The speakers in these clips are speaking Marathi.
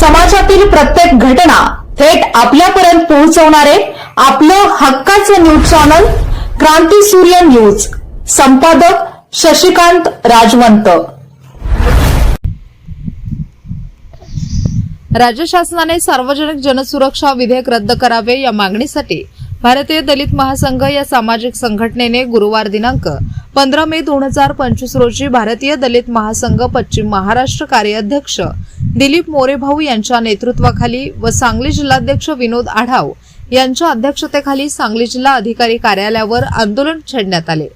समाजातील प्रत्येक घटना थेट आपल्यापर्यंत पोहोचवणारे आपलं हक्काचं न्यूज चॅनल क्रांती सूर्य न्यूज. संपादक शशिकांत राजवंत. राज्य शासनाने सार्वजनिक जनसुरक्षा विधेयक रद्द करावे या मागणीसाठी भारतीय दलित महासंघ या सामाजिक संघटनेने गुरुवार दिनांक पंधरा मे दोन हजार पंचवीस रोजी भारतीय दलित महासंघ पश्चिम महाराष्ट्र कार्याध्यक्ष दिलीप मोरेभाऊ यांच्या नेतृत्वाखाली व सांगली जिल्हाध्यक्ष विनोद आढाव यांच्या अध्यक्षतेखाली सांगली जिल्हा अधिकारी कार्यालयावर आंदोलन छेडण्यात आले.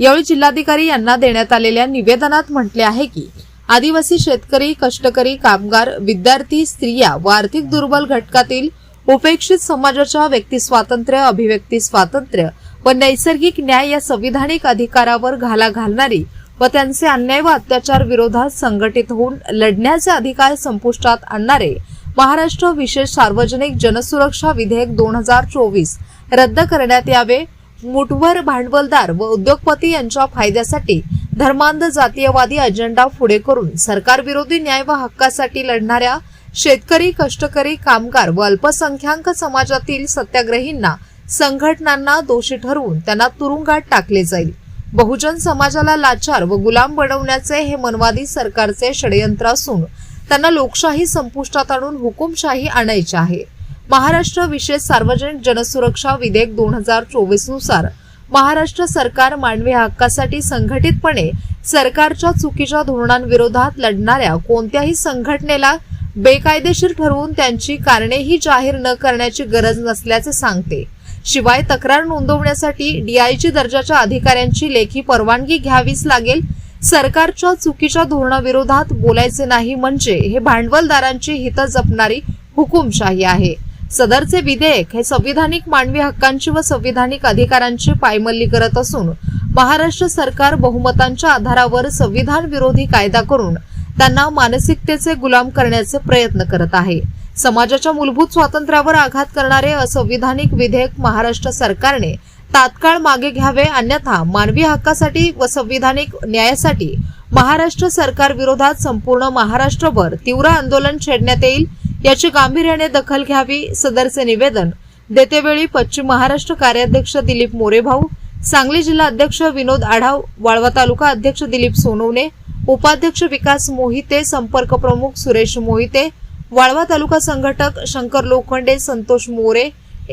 यावेळी जिल्हाधिकारी यांना देण्यात आलेल्या निवेदनात म्हटले आहे की आदिवासी शेतकरी कष्टकरी कामगार विद्यार्थी स्त्रिया व आर्थिक दुर्बल घटकातील उपेक्षित समाजाच्या व्यक्ती स्वातंत्र्य अभिव्यक्ती स्वातंत्र्य व नैसर्गिक न्याय या संविधानिक अधिकारावर घाला घालणारी व त्यांचे अन्याय व अत्याचार विरोधात संघटित होऊन लढण्याचे अधिकार संपुष्टात आणणारे महाराष्ट्र विशेष सार्वजनिक जनसुरक्षा विधेयक दोन हजार चोवीस रद्द करण्यात यावे. मुठभर भांडवलदार व उद्योगपती यांच्या फायद्यासाठी धर्मांध जातीयवादी अजेंडा पुढे करून सरकार विरोधी न्याय व हक्कासाठी लढणाऱ्या शेतकरी कष्टकरी कामगार व अल्पसंख्याक समाजातील सत्याग्रहींना संघटनांना दोषी ठरवून त्यांना तुरुंगात टाकले जाईल. बहुजन समाजाला लाचार व गुलाम बनवण्याचे हे मनवादी सरकारचे षडयंत्र असून त्यांना लोकशाही संपुष्टात आणून हुकुमशाही आणायची आहे. महाराष्ट्र विशेष सार्वजनिक जनसुरक्षा विधेयक दोन हजार चोवीसनुसार महाराष्ट्र सरकार मानवी हक्कासाठी संघटितपणे सरकारच्या चुकीच्या धोरणांविरोधात लढणाऱ्या कोणत्याही संघटनेला बेकायदेशीर ठरवून त्यांची कारणेही जाहीर न करण्याची गरज नसल्याचे सांगते. शिवाय तक्रार नोंदवण्यासाठी डीआयजी दर्जाच्या अधिकाऱ्यांची लेखी परवानगी घ्यावीच लागेल. सरकारच्या चुकीच्या धोरणाविरोधात बोलायचे नाही म्हणजे हे भांडवलदारांची हित जपणारी हुकुमशाही आहे. सदरचे विधेयक हे संविधानिक मानवी हक्कांची व संविधानिक अधिकारांची पायमल्ली करत असून महाराष्ट्र सरकार बहुमतांच्या आधारावर संविधान विरोधी कायदा करून त्यांना मानसिकतेचे गुलाम करण्याचे प्रयत्न करत आहे. समाजाच्या मूलभूत स्वातंत्र्यावर आघात करणारे असंविधानिक विधेयक महाराष्ट्र सरकारने तात्काळ मागे घ्यावे अन्यथा मानवी हक्कासाठी व संविधानिक न्यायासाठी महाराष्ट्र सरकार विरोधात संपूर्ण महाराष्ट्रभर तीव्र आंदोलन छेडण्यात येईल याची गांभीर्याने दखल घ्यावी सदरचे निवेदन देतेवेळी पश्चिम महाराष्ट्र कार्याध्यक्ष दिलीप मोरेभाऊ सांगली जिल्हा अध्यक्ष विनोद आढाव वाळवा तालुका अध्यक्ष दिलीप सोनवणे उपाध्यक्ष विकास मोहिते संपर्क प्रमुख सुरेश मोहिते वाळवा तालुका संघटक शंकर लोखंडे संतोष मोरे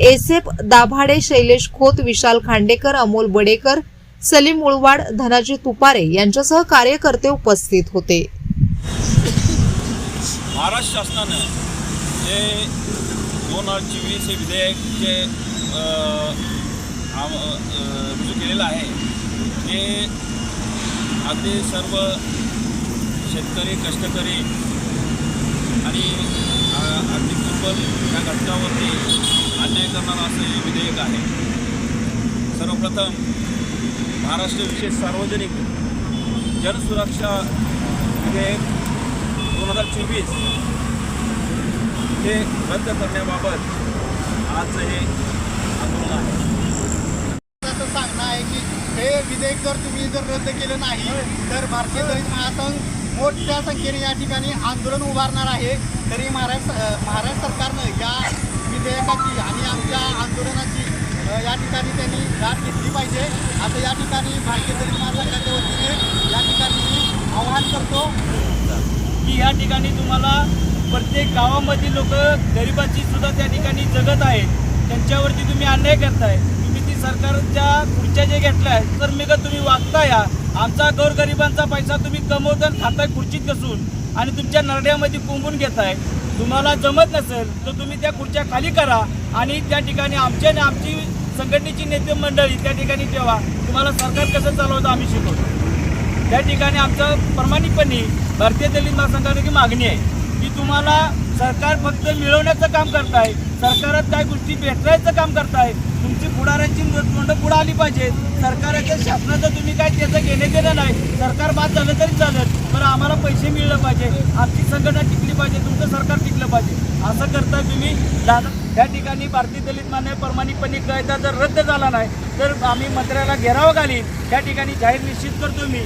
एसेप दाभाडे शैलेश खोत विशाल खांडेकर अमोल बडेकर सलीम मुळवाड धनाजी तुपारे यांच्यासह कार्यकर्ते उपस्थित होते. महाराष्ट्र शासनानं जे दोन हजार चोवीस हे विधेयक जे रुजू केलेलं आहे ते अगदी सर्व शेतकरी कष्टकरी आणि अ, आर्थिक दुर्बल या घटकावरती अन्याय करणारं असं हे विधेयक आहे. सर्वप्रथम महाराष्ट्र विशेष सार्वजनिक जनसुरक्षा विधेयक दोन हजार चोवीस हे रद्द करण्याबाबत आज हे आंदोलन आहे. असं सांगणं आहे की हे विधेयक जर तुम्ही जर रद्द केलं नाही तर भारतीय दलित महासंघ मोठ्या संख्येने या ठिकाणी आंदोलन उभारणार आहे. तरी महाराष्ट्र महाराष्ट्र सरकारनं या विधेयकाची आणि आमच्या आंदोलनाची या ठिकाणी त्यांनी दाद घेतली पाहिजे. आता या ठिकाणी भारतीय दलित महासंघाच्या वतीने या ठिकाणी मी आवाहन करतो की या ठिकाणी तुम्हाला प्रत्येक गावामधील लोक गरिबाची सुद्धा त्या ठिकाणी जगत आहेत. त्यांच्यावरती तुम्ही अन्याय करताय. तुम्ही ती सरकारच्या खुर्च्या जे घेतल्या आहेत तर मी तुम्ही वागता या आमचा गोरगरिबांचा पैसा तुम्ही कमवता खाताय खुर्चीत घसून आणि तुमच्या नरड्यामध्ये कोंबून घेताय. तुम्हाला जमत नसेल तर तुम्ही त्या खुर्च्या खाली करा आणि त्या ठिकाणी आमच्या आणि आमची संघटनेची नेते मंडळी त्या ठिकाणी ठेवा. तुम्हाला सरकार कसं चालवतं आम्ही शिकवतो. त्या ठिकाणी आमचं प्रामाणिकपणे भारतीय दलित महासंघाची मागणी आहे की तुम्हाला सरकार फक्त मिळवण्याचं काम करताय. सरकारात काय गोष्टी भेटण्याचं काम करताय. तुमची पुढाऱ्यांची तोंड पुढं आली पाहिजे सरकाराच्या शासनाचं तुम्ही काय त्याचं घेणे देणं नाही. सरकार बाद झालं तरी चालत पण आम्हाला पैसे मिळलं पाहिजे. आमची संघटना टिकली पाहिजे. तुमचं सरकार टिकलं पाहिजे. असं करता तुम्ही. दादा त्या ठिकाणी भारतीय दलित मान्य प्रामाणिकपणे कायदा जर रद्द झाला नाही तर आम्ही मंत्र्याला घेराव घालीन. त्या ठिकाणी जाहीर निश्चित करतो मी.